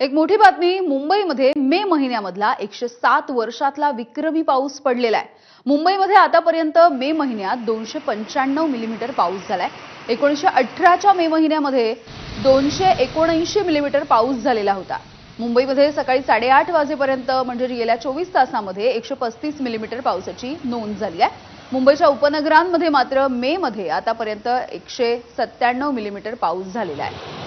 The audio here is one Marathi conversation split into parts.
एक मोठी बातमी मुंबईमध्ये मे महिन्यामधला एकशे सात वर्षातला विक्रमी पाऊस पडलेला आहे. मुंबईमध्ये आतापर्यंत मे महिन्यात दोनशे पंच्याण्णव मिलीमीटर पाऊस झालाय. एकोणीसशे अठराच्या मे महिन्यामध्ये दोनशे एकोणऐंशी मिलीमीटर पाऊस झालेला होता. मुंबईमध्ये सकाळी साडेआठ वाजेपर्यंत म्हणजे गेल्या चोवीस तासामध्ये एकशे पस्तीस मिलीमीटर पावसाची नोंद झाली आहे. मुंबईच्या उपनगरांमध्ये मात्र मे मध्ये आतापर्यंत एकशे सत्त्याण्णव मिलीमीटर पाऊस झालेला आहे.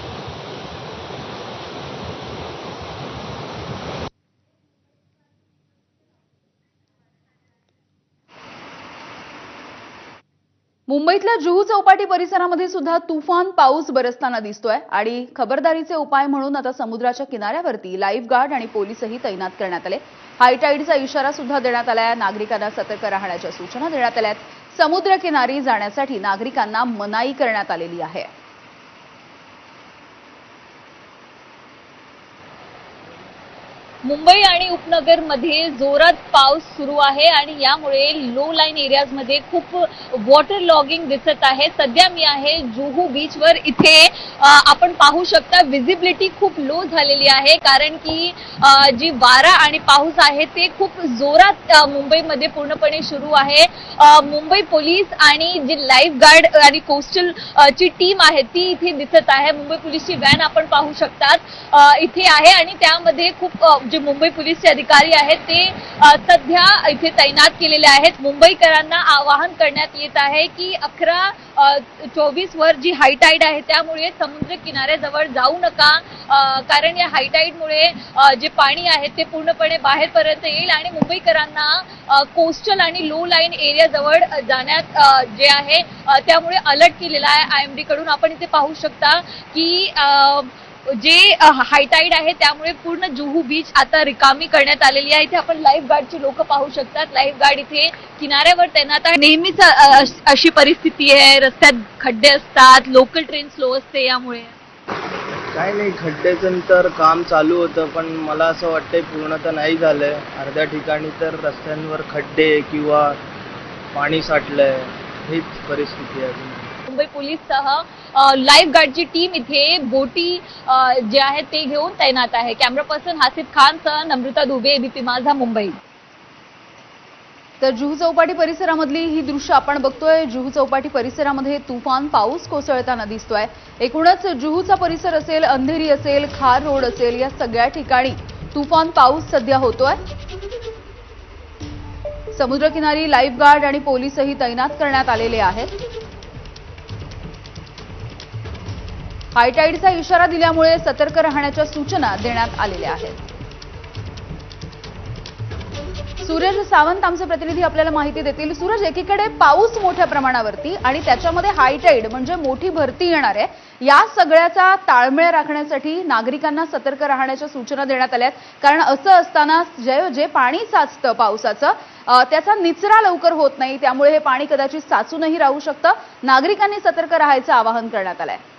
मुंबईतल्या जुहू चौपाटी परिसरामध्ये सुद्धा तुफान पाऊस बरसताना दिसतोय. आणि खबरदारीचे उपाय म्हणून आता समुद्राच्या किनाऱ्यावरती लाईफ गार्ड आणि पोलीसही तैनात करण्यात आले. हायटाईडचा इशारा सुद्धा देण्यात आलाय. नागरिकांना सतर्क राहण्याच्या सूचना देण्यात आल्या आहेत समुद्रकिनारी जाण्यासाठी नागरिकांना मनाई करण्यात आलेली आहे. मुंबई आणि उपनगरमध्ये जोरात पाऊस सुरू आहे आणि यामुळे लो लाईन एरियाजमध्ये खूप वॉटर लॉगिंग दिसत आहे. सध्या मी आहे जुहू बीचवर इथे आपण पाहू शकता विजिबिलिटी खूप लो झालेली आहे. कारण की जी वारा आणि पाऊस आहे ते खूप जोरात मुंबईमध्ये पूर्णपणे सुरू आहे. मुंबई पोलीस आणि जी लाईफ गार्ड आणि कोस्टल ची टीम आहे ती इथे दिसत आहे. मुंबई पोलीसची व्हॅन आपण पाहू शकतात. इथे आहे आणि त्यामध्ये खूप जे मुंबई पोलीसचे अधिकारी आहेत ते सध्या इथे तैनात केलेले आहेत. मुंबईकरांना आवाहन करण्यात येत आहे की अकरा चोवीस वर जी हायटाईड आहे त्यामुळे समुद्र किनाऱ्याजवळ जाऊ नका. कारण या हायटाईडमुळे जे पाणी आहे ते पूर्णपणे बाहेरपर्यंत येईल आणि मुंबईकरांना कोस्टल आणि लो लाईन एरियाजवळ जाण्यात जे आहे त्यामुळे अलर्ट केलेला आहे. आय एम डी कडून आपण इथे पाहू शकता की जे हायटाईड आहे त्यामुळे पूर्ण जुहू बीच आता रिकामी करण्यात आलेली आहे. इथे आपण लाईफ गार्डची लोक पाहू शकतात. लाईफ गार्ड इथे किनाऱ्यावर तैनात आहे नेहमीच अश- परिस्थिती आहे. रस्त्यात खड्डे असतात. लोकल ट्रेन स्लो असते यामुळे. काय नाही खड्ड्याचं तर काम चालू होतं पण मला असं वाटतंय पूर्ण तर नाही झालंय. अर्ध्या ठिकाणी तर रस्त्यांवर खड्डे किंवा पाणी साठलंय. हीच परिस्थिती आहे. मुंबई पोलीससह लाईफ गार्डची टीम इथे बोटी जे आहेत ते घेऊन तैनात आहे. कॅमेरा पर्सन हासिफ खान सह नम्रता दुबे एबीपी माझा मुंबई. तर जुहू चौपाटी परिसरामधली ही दृश्य आपण बघतोय. जुहू चौपाटी परिसरामध्ये तुफान पाऊस कोसळताना दिसतोय. एकूणच जुहूचा परिसर असेल अंधेरी असेल खार रोड असेल या सगळ्या ठिकाणी तुफान पाऊस सध्या होतोय. समुद्रकिनारी लाईफ गार्ड आणि पोलीसही तैनात करण्यात आलेले आहेत. हायटाईडचा इशारा दिल्यामुळे सतर्क राहण्याच्या सूचना देण्यात आलेल्या आहेत. सूरज सावंत आमचे प्रतिनिधी आपल्याला माहिती देतील. सूरज एकीकडे पाऊस मोठ्या प्रमाणावरती आणि त्याच्यामध्ये हायटाईड म्हणजे मोठी भरती येणार आहे. या सगळ्याचा ताळमेळ राखण्यासाठी नागरिकांना सतर्क राहण्याच्या सूचना देण्यात आल्या आहेत. कारण असं असताना जे जे पाणी साचतं पावसाचं त्याचा निचरा लवकर होत नाही. त्यामुळे हे पाणी कदाचित साचूनही राहू शकतं. नागरिकांनी सतर्क राहायचं आवाहन करण्यात आलंय. आहे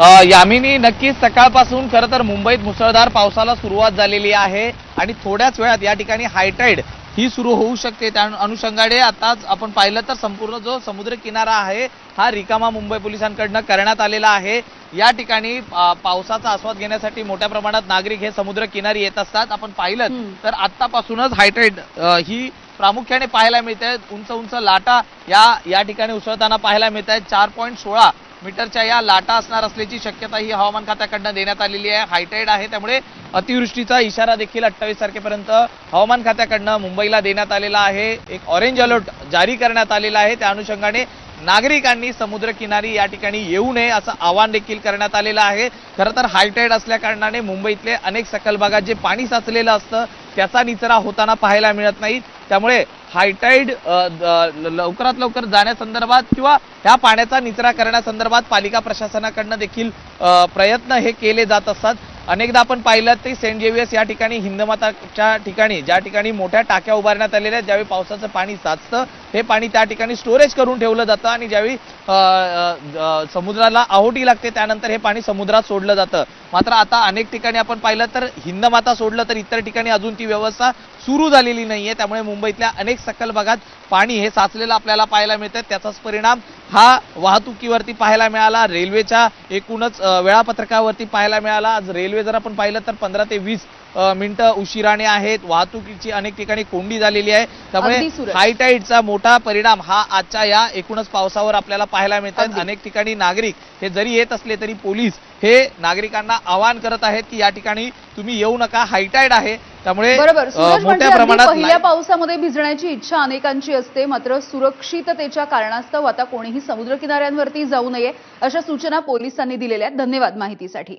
यामिनी नक्कीच सकाळपासून खरं तर मुंबईत मुसळधार पावसाला सुरुवात झालेली आहे आणि थोड्याच वेळात या ठिकाणी हायटाईड ही सुरू होऊ शकते. त्या अनुषंगाने आताच आपण पाहिलं तर संपूर्ण जो समुद्र किनारा आहे हा रिकामा मुंबई पोलिसांकडनं करण्यात आलेला आहे. या ठिकाणी पावसाचा आस्वाद घेण्यासाठी मोठ्या प्रमाणात नागरिक हे समुद्र किनारी येत असतात. आपण पाहिलं. तर आतापासूनच हायटाईड ही प्रामुख्याने पाहायला मिळते. आहेत उंच उंच लाटा या या ठिकाणी उसळताना पाहायला मिळत आहेत. चार पॉईंट सोळा मीटरच्या या लाटा असणार असल्याची शक्यता ही हवामान खात्याकडनं देण्यात आलेली आहे. हायटाईड आहे त्यामुळे अतिवृष्टीचा इशारा देखील अठ्ठावीस तारखेपर्यंत हवामान खात्याकडनं मुंबईला देण्यात आलेला आहे. एक ऑरेंज अलर्ट जारी करण्यात आलेला आहे. त्या अनुषंगाने नागरिकांनी समुद्रकिनारी या ठिकाणी येऊ नये असं आवाहन देखील करण्यात आलेलं आहे. खरं तर हायटाईड असल्या कारणाने मुंबईतले अनेक सखल भागात जे पाणी साचलेलं असतं त्याचा निचरा होताना पाहायला मिळत नाही. त्यामुळे हायटाईड लवकरात लवकर जाण्यासंदर्भात किंवा ह्या पाण्याचा निचरा करण्यासंदर्भात पालिका प्रशासनाकडनं देखील प्रयत्न हे केले जात असतात. अनेकदा आपण पाहिलं ते सेंट जेवियर्स या ठिकाणी हिंदमाताच्या ठिकाणी ज्या ठिकाणी मोठ्या टाक्या उभारण्यात आलेल्या आहेत ज्यावेळी पावसाचं पाणी साचतं हे पाणी त्या ठिकाणी स्टोरेज करून ठेवलं जातं आणि ज्यावेळी समुद्राला आहोटी लागते त्यानंतर हे पाणी समुद्रात सोडलं जातं. मात्र आता अनेक ठिकाणी आपण पाहिलं तर हिंदमाता सोडलं तर इतर ठिकाणी अजून ती व्यवस्था सुरू झालेली नाहीये. त्यामुळे मुंबईतल्या अनेक सकल भागात पाणी हे साचलेलं आपल्याला पाहायला मिळतं त्याचाच परिणाम हा वाहतुकीवरती पाहायला मिळाला रेल्वेच्या एकूणच वेळापत्रकावरती पाहायला मिळाला. आज रेल्वे जर आपण पाहिलं तर पंधरा ते वीस मिनिटं उशिराने आहेत. वाहतुकीची अनेक ठिकाणी कोंडी झालेली आहे. त्यामुळे. हायटाईडचा मोठा परिणाम हा आजच्या या एकूणच पावसावर आपल्याला पाहायला मिळतात. अनेक ठिकाणी नागरिक हे जरी येत असले तरी पोलीस हे नागरिकांना आवाहन करत आहेत की या ठिकाणी तुम्ही येऊ नका. हायटाईड आहे. त्यामुळे म्हणजे मोठ्या अगदी प्रमाणात पहिल्या पावसामध्ये भिजण्याची इच्छा अनेकांची असते. मात्र सुरक्षिततेच्या कारणास्तव आता कोणीही समुद्र किनाऱ्यांवरती जाऊ नये अशा सूचना पोलिसांनी दिलेल्या आहेत. धन्यवाद माहितीसाठी.